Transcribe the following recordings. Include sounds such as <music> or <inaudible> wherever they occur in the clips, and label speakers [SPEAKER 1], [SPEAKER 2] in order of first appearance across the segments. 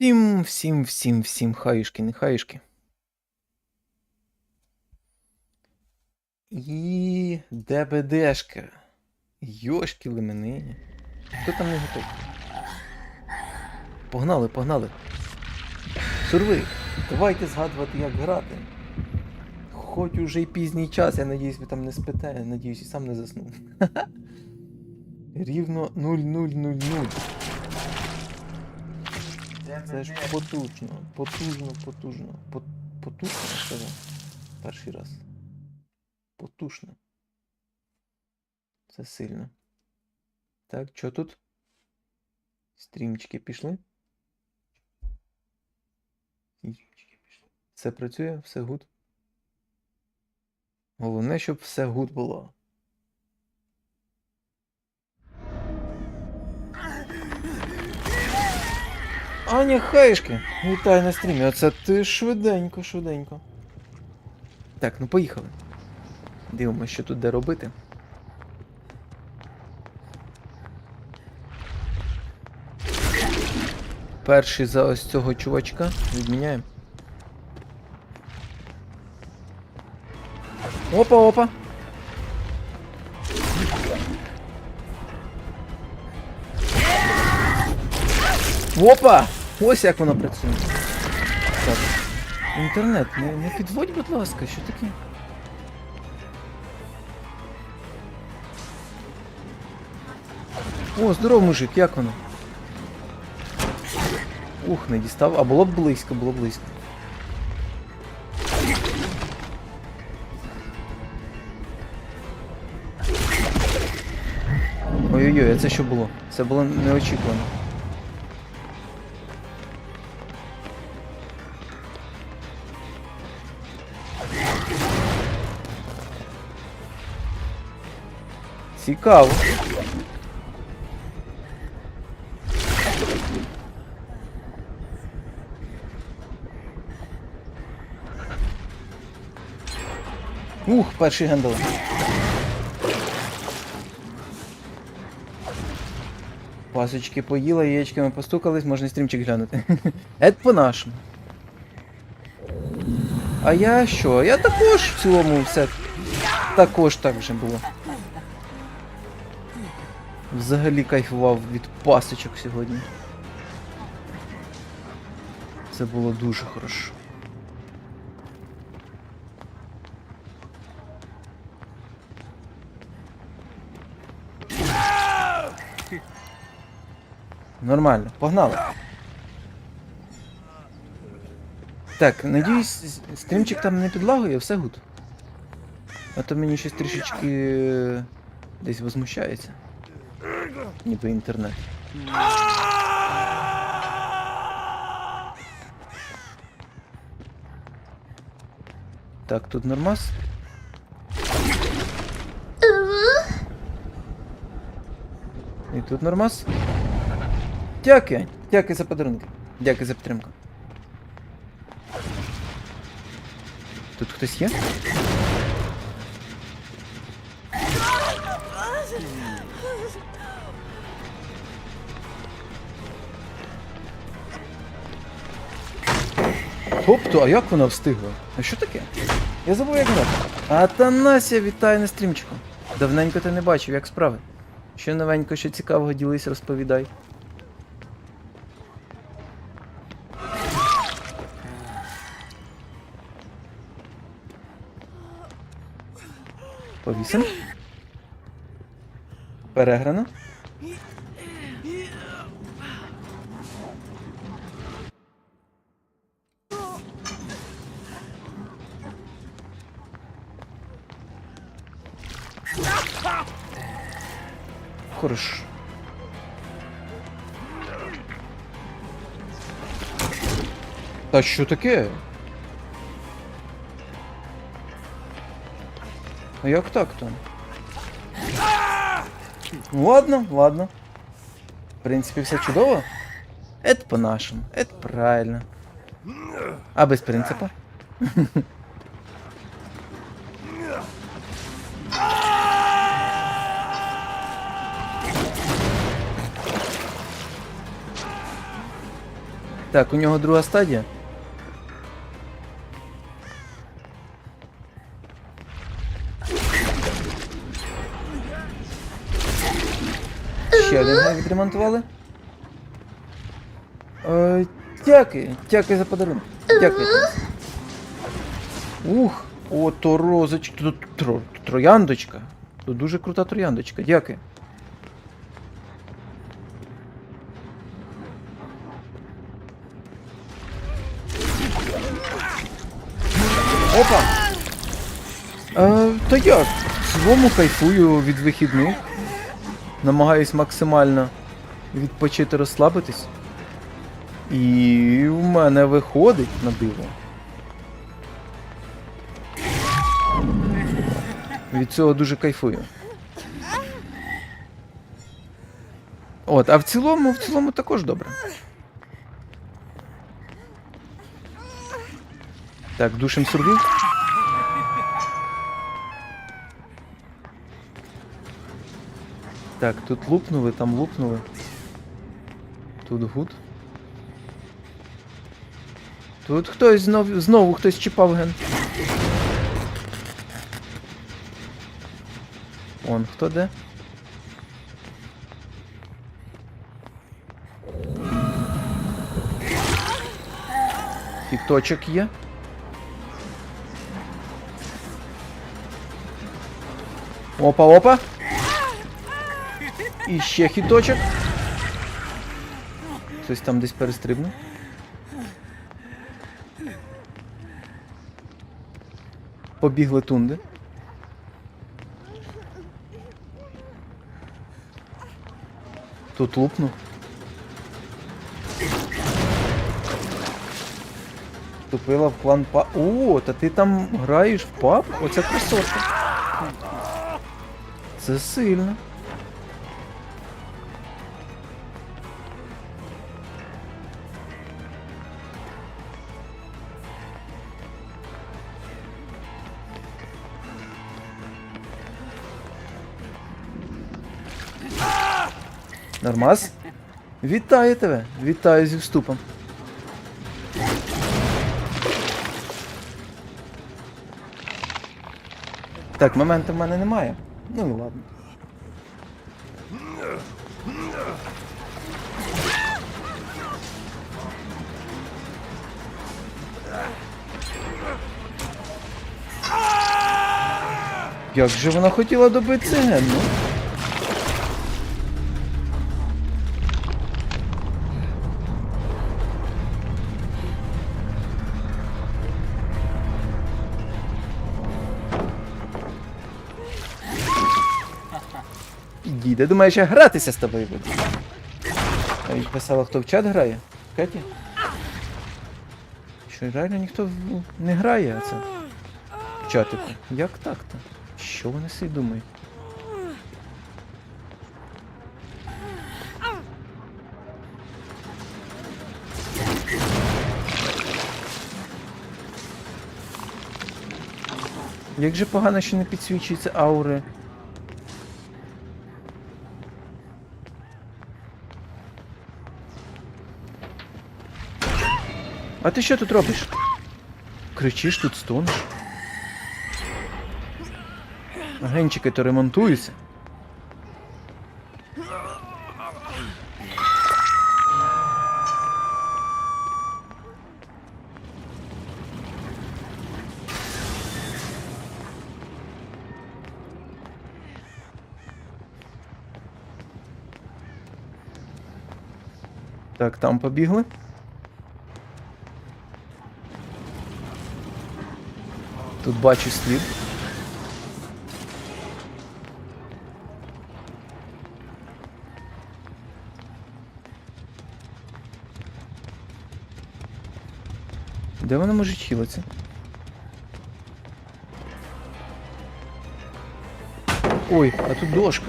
[SPEAKER 1] Всім, всім, всім, всім хаюшки, не хаюшки. І ДБДшка. Йошки лимени. Хто там не готовий? Погнали, погнали. Сурви, давайте згадувати, як грати. Хоч уже й пізній час, я надіюсь, ви там не спите, надіюсь, і сам не заснув. <laughs> Рівно 0000. Це ж потужно, потужно, потужно. Потужно, сказав. Перший раз. Потужно. Це сильно. Так, що тут? Стрімчики пішли. Стрімчики пішли. Все працює, все гуд. Головне, щоб все гуд було. Аня Хаєшки, вітаю на стрімі. Оце ти швиденько, швиденько. Так, ну поїхали. Дивимося, що тут де робити. Перший за ось цього чувачка відміняємо. Опа, опа. Ось як воно працює. Так. Інтернет, не, не підводь, будь ласка, що таке? О, здоров, мужик, як воно? Ух, не дістав, а було б близько, було близько. Ой-ой-ой, а це що було? Це було неочікувано. Цікаво. Ух, перший гендал. Пасочки поїла, яєчками постукались, можна стрімчик глянути. <laughs> Ед по-нашому. А я що? Я також в цілому все. Також так вже було. Взагалі кайфував від пасочок сьогодні. Це було дуже хорошо. Нормально, погнали. Так, надіюсь, стрімчик там не підлагує, все гуд. А то мені щось трішечки десь возмущається. Ніби інтернет. Так, тут нормас. І тут нормас. Дякую. Дякую за подарунки. Дякую за підтримку. Тут хтось є? Тобто, а як вона встигла? А що таке? Я забув як грати. Атанасія, вітаю на стрімчику. Давненько ти не бачив, як справи. Що новенько, що цікавого ділись, розповідай. Повісим. Переграно. Хорошо. Та що таке? А як так Ладно, ладно. В принципі, все чудово. Это по-нашему. Это правильно. А без принципа? Так, у нього друга стадія. Відремонтували. Е, дякую, дякую за подарунок. Дякую. Ух, о, то розочка. Тут тро, трояндочка. Тут дуже крута трояндочка, дякую. Опа! Е, та я в цілому кайфую від вихідних. Намагаюсь максимально відпочити, розслабитись. І в мене виходить на диво. Від цього дуже кайфую. От, а в цілому, в цілому також добре. Так, душим сурвів. Так, тут лупнули, там лупнули. Тут гуд. Тут хтось знов, знову хтось чіпав ген. Он хто де? Хіточок є. Опа, опа. І ще хіточок. Хтось там десь перестрибнув. Побігли тунди. Тут лупнув. Вступила в клан па. О, та ти там граєш в паб? Оце красотка. Це сильно. Нормас? Вітаю тебе! Вітаю зі вступом. Так, моменту в мене немає. Ну і ладно. Як же вона хотіла добити цей ген, ну? Діде, думаєш, я гратися з тобою буду? А він писала, хто в чат грає? Кеті? Що реально ніхто не грає це? В чатику. Як так-то? Що вони собі думають? Як же погано, що не підсвічуються аури. А ти що тут робиш? Кричиш тут стонеш? Генчики то ремонтуються. Так, там побігли. Тут бачу слід. Де вони можуть хілитися? Ой, а тут дошка.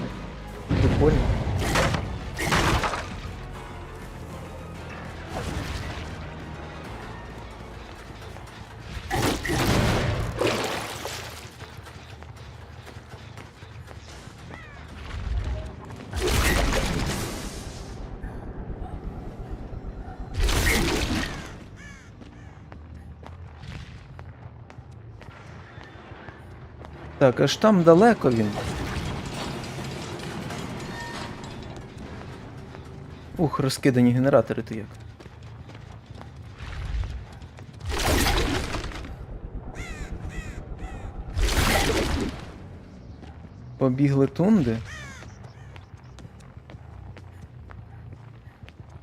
[SPEAKER 1] Прикольно. Так, аж там далеко він. Ух, розкидані генератори то як. Побігли тунди.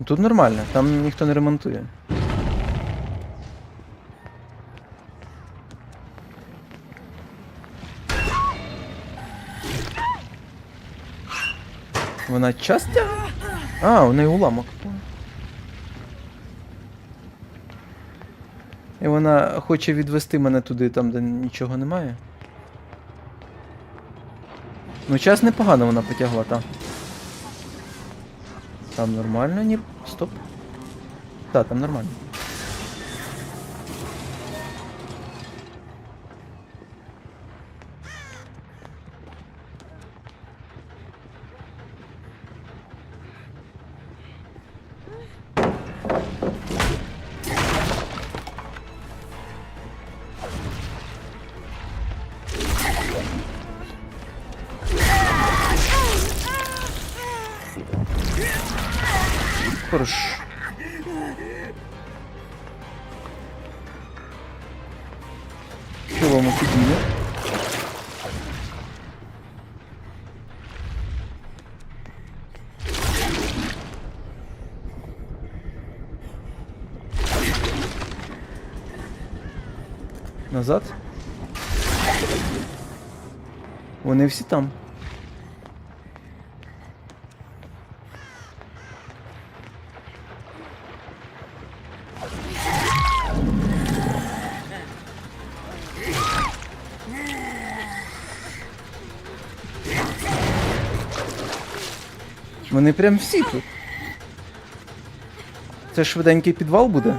[SPEAKER 1] Тут нормально, там ніхто не ремонтує. Вона час тягне? А, у неї уламок. І вона хоче відвести мене туди, там, де нічого немає. Ну, час непогано вона потягла, там. Там нормально, ні. Стоп. Так, там нормально. Хорош. Що вам офігіє? Назад? Вони всі там. Вони прям всі тут. Це швиденький підвал буде.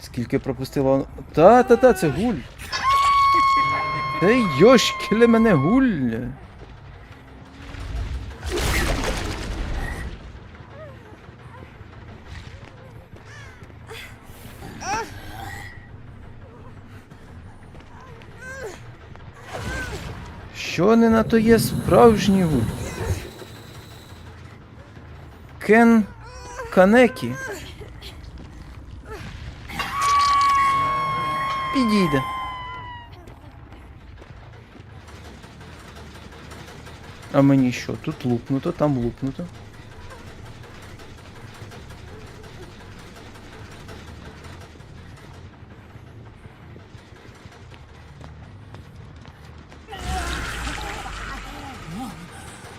[SPEAKER 1] Скільки пропустила. Та-та-та, це гуль. Та йошкіле мене гуль. Що не на то є справжній гуль? Кен Канекі. Підійде. А мені що? Тут лупнуто, там лупнуто.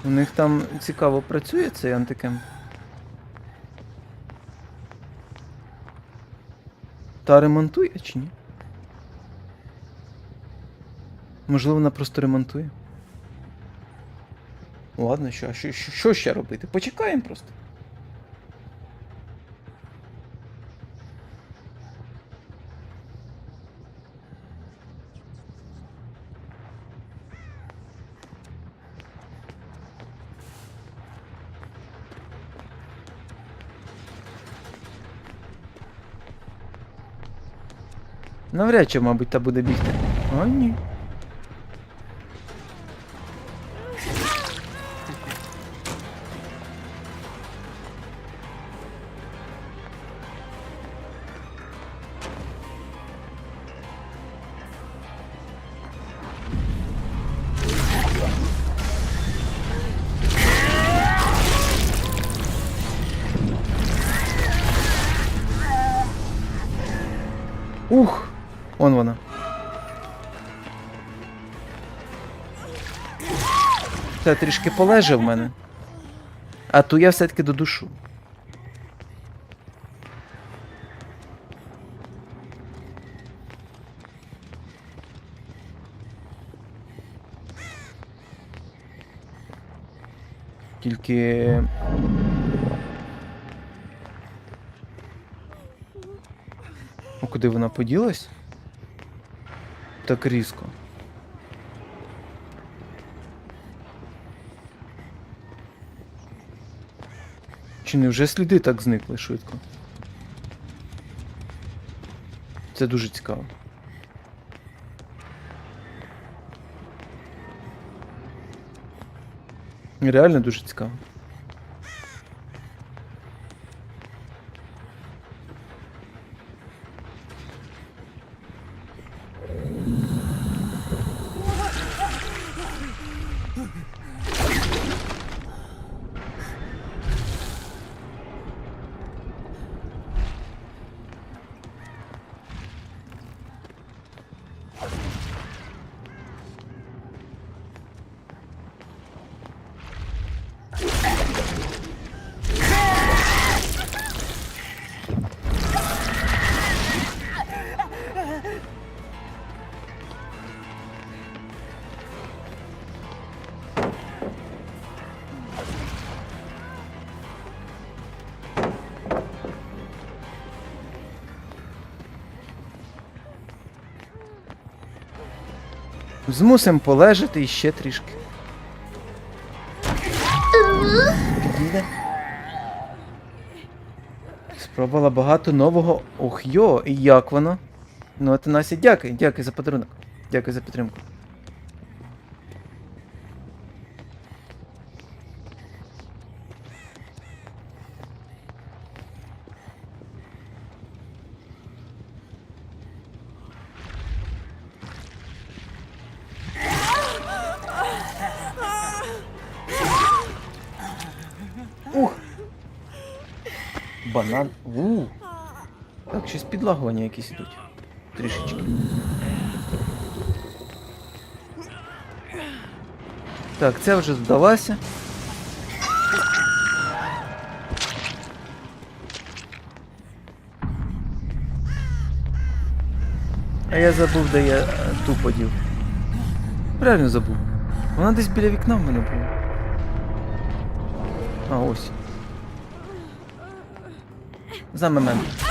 [SPEAKER 1] У них там цікаво працює цей антикем. Та ремонтує чи ні? Можливо, вона просто ремонтує. Ладно, що, що, що, ще робити? Почекаємо просто. Навряд чи, мабуть, та буде бігти. О, ні. Це трішки полеже в мене. А ту я все-таки до душу. Тільки. А куди вона поділась? Так різко. Чи не вже сліди так зникли швидко? Це дуже цікаво. Реально дуже цікаво. Змусимо полежати іще трішки. Підійде. Спробувала багато нового. Ох йо, і як воно? Ну, а ти Настя, дякую, дякую за подарунок. Дякую за підтримку. Так, підлагування якісь ідуть. Трішечки. Так, це вже здалася. А я забув, де я е, ту подів. Реально забув. Вона десь біля вікна в мене була. А, ось. За момент.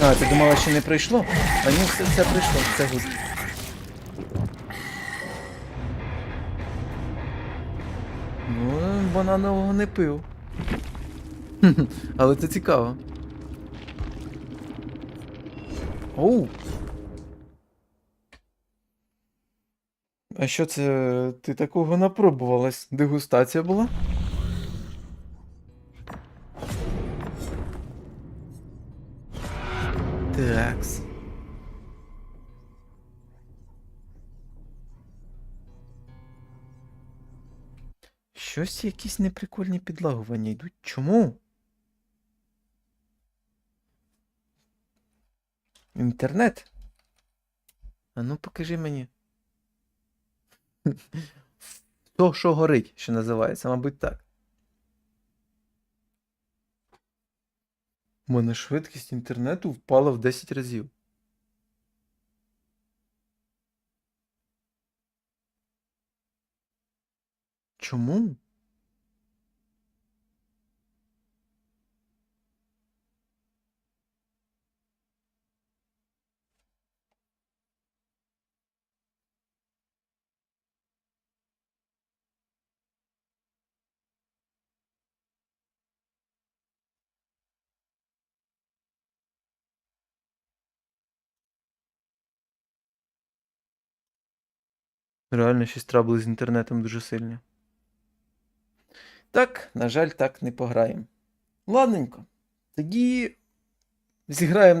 [SPEAKER 1] А, ти думала, що не прийшло? А ні, все, все прийшло, все гуд. Ну, бананового не пив. <laughs> Але це цікаво. Оу. А що це ти такого напробувалась? Дегустація була? Щось якісь неприкольні підлагування йдуть. Чому? Інтернет? А ну покажи мені. <laughs> То, що горить, що називається, мабуть, так. У мене швидкість інтернету впала в 10 разів. Чому? Реально щось трабли з інтернетом дуже сильні. Так, на жаль, так не пограємо. Ладненько. Тоді зіграємо на.